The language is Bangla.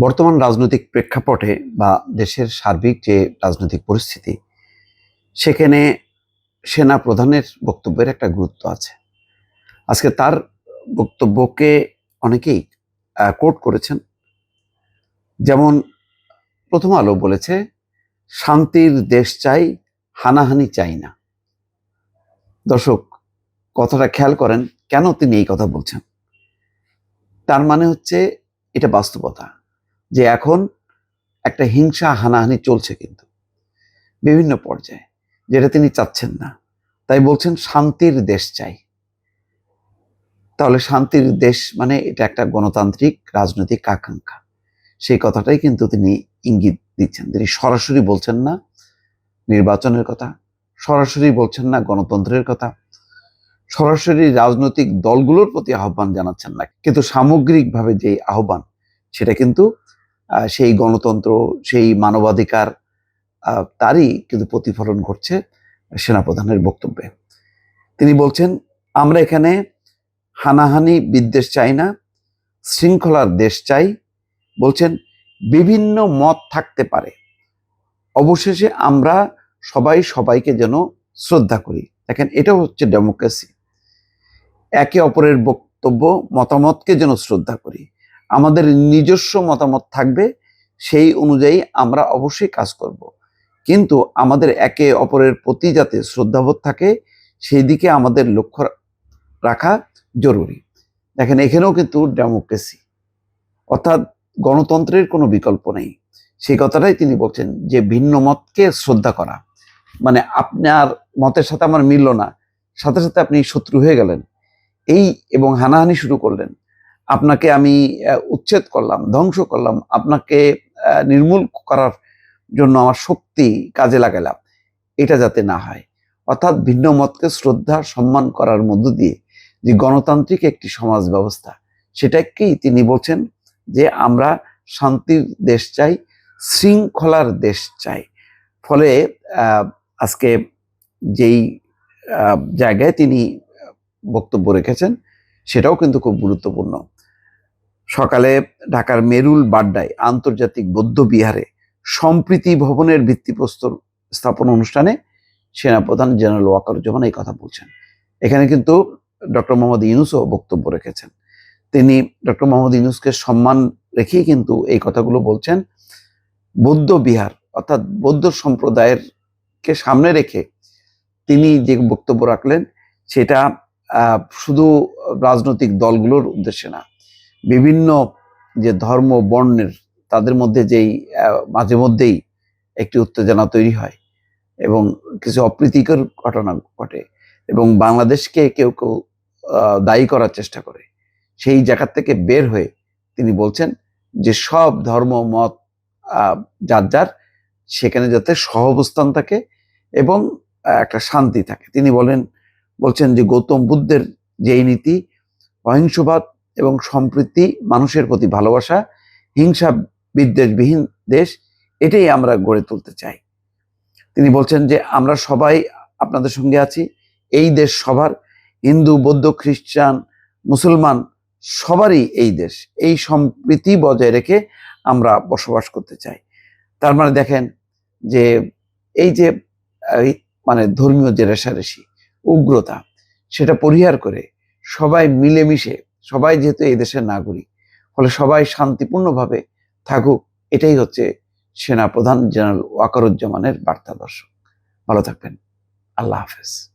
বর্তমান রাজনৈতিক প্রেক্ষাপটে বা দেশের সার্বিক যে রাজনৈতিক পরিস্থিতি, সেখানে সেনা প্রধানের বক্তব্যের একটা গুরুত্ব আছে। আজকে তার বক্তব্যকে অনেকেই কোট করেছেন। যেমন প্রথম আলো বলেছে, শান্তির দেশ চাই, হানাহানি চাই না। দর্শক, কথাটা খেয়াল করেন কেন তিনি এই কথা বলছেন। তার মানে হচ্ছে, এটা বাস্তবতা। যে এখন একটা হিংসা হানাহানি চলছে কিন্তু। বিভিন্ন পর্যায়ে, যেটা তিনি চাচ্ছেন না। তাই বলছেন, শান্তির দেশ চাই। তাহলে শান্তির দেশ মানে এটা একটা গণতান্ত্রিক রাজনৈতিক আকাঙ্ক্ষা। সেই কথাটাই কিন্তু তিনি ইঙ্গিত দিচ্ছেন। তিনি সরাসরি বলছেন না নির্বাচনের কথা, সরাসরি বলছেন না গণতন্ত্রের কথা, সরাসরি রাজনৈতিক দলগুলোর প্রতি আহ্বান জানাচ্ছেন না। কিন্তু সামগ্রিকভাবে যে আহ্বান, সেটা কিন্তু সেই গণতন্ত্র, সেই মানবাধিকার তারই কিন্তু প্রতিফলন ঘটছে সেনাপ্রধানের বক্তব্যে। তিনি বলছেন, আমরা এখানে হানাহানি বিদ্বেষ চাই না, শৃঙ্খলার দেশ চাই। বলছেন, বিভিন্ন মত থাকতে পারে। অবশেষে আমরা সবাই সবাইকে যেন শ্রদ্ধা করি। দেখেন, এটাও হচ্ছে ডেমোক্রেসি। একে অপরের বক্তব্য, মতামতকে যেন শ্রদ্ধা করি। আমাদের নিজস্ব মতামত থাকবে, সেই অনুযায়ী আমরা অবশ্যই কাজ করব। কিন্তু আমাদের একে অপরের প্রতি যাতে শ্রদ্ধাবোধ থাকে, সেই দিকে আমাদের লক্ষ্য রাখা জরুরি। দেখেন, এখানেও কিন্তু ডেমোক্রেসি অর্থাৎ গণতন্ত্রের কোনো বিকল্প নেই। সেই কথাটাই তিনি বলছেন যে, ভিন্ন মতকে শ্রদ্ধা করা। মানে আপনার মতের সাথে আমার মিলল না, সাথে সাথে আপনি শত্রু হয়ে গেলেন। এই এবং হানাহানি শুরু করলেন। আপনাকে আমি উচ্ছেদ করলাম, ধ্বংস করলাম, আপনাকে নির্মূল করার জন্য আমার শক্তি কাজে লাগালাম। এটা যাতে না হয়। অর্থাৎ ভিন্ন মতকে শ্রদ্ধা, সম্মান করার মধ্য দিয়ে যে গণতান্ত্রিক একটি সমাজ ব্যবস্থা, সেটাকেই তিনি বলছেন যে আমরা শান্তির দেশ চাই, শৃঙ্খলার দেশ চাই। ফলে আজকে যেই জায়গায় তিনি বক্তব্য রেখেছেন, সেটাও কিন্তু খুব গুরুত্বপূর্ণ। সকালে ঢাকার মেরুল বাড্ডায় আন্তর্জাতিক বৌদ্ধ বিহারে সম্প্রীতি ভবনের ভিত্তিপ্রস্তর স্থাপন অনুষ্ঠানে সেনাপ্রধান জেনারেল ওয়াকারুজ্জামান এই কথা বলছেন। এখানে কিন্তু ডক্টর মোহাম্মদ ইউনুসও বক্তব্য রেখেছেন। তিনি ডক্টর মোহাম্মদ ইউনুসকে সম্মান রেখেই কিন্তু এই কথাগুলো বলছেন। বৌদ্ধ বিহার অর্থাৎ বৌদ্ধ সম্প্রদায়ের কে সামনে রেখে তিনি যে বক্তব্য রাখলেন, সেটা শুধু রাজনৈতিক দলগুলোর উদ্দেশ্যে না বিভিন্ন যে ধর্ম বর্ণের তাদের মধ্যে যেই মাঝে মধ্যেই একটি উত্তেজনা তৈরি হয় এবং কিছু অপ্রীতিকর ঘটনা ঘটে এবং বাংলাদেশকে কেউ কেউ দায়ী করার চেষ্টা করে। সেই জায়গা থেকে বের হয়ে তিনি বলছেন যে সব ধর্ম, মত যার যার সেখানে যাতে সহবস্থান থাকে এবং একটা শান্তি থাকে। তিনি বলেন, বলছেন যে গৌতম বুদ্ধের যেই নীতি, অহিংসবাদ এবং সম্প্রীতি, মানুষের প্রতি ভালোবাসা হিংসা বিদ্বেষবিহীন দেশ, এটাই আমরা গড়ে তুলতে চাই। তিনি বলছেন যে, আমরা সবাই আপনাদের সঙ্গে আছি। এই দেশ সবার, হিন্দু, বৌদ্ধ, খ্রিস্টান, মুসলমান, সবারই এই দেশ। এই সম্প্রীতি বজায় রেখে আমরা বসবাস করতে চাই। তার মানে দেখেন যে, এই যে মানে ধর্মীয় যে রেশারেশি, উগ্রতা, সেটা পরিহার করে সবাই মিলেমিশে সবাই যেহেতু এই দেশের নাগরিক, ফলে সবাই শান্তিপূর্ণভাবে থাকুক, এটাই হচ্ছে সেনা প্রধান জেনারেল ওয়াকারুজ্জামানের বার্তা দর্শক ভালো থাকবেন। আল্লাহ হাফেজ।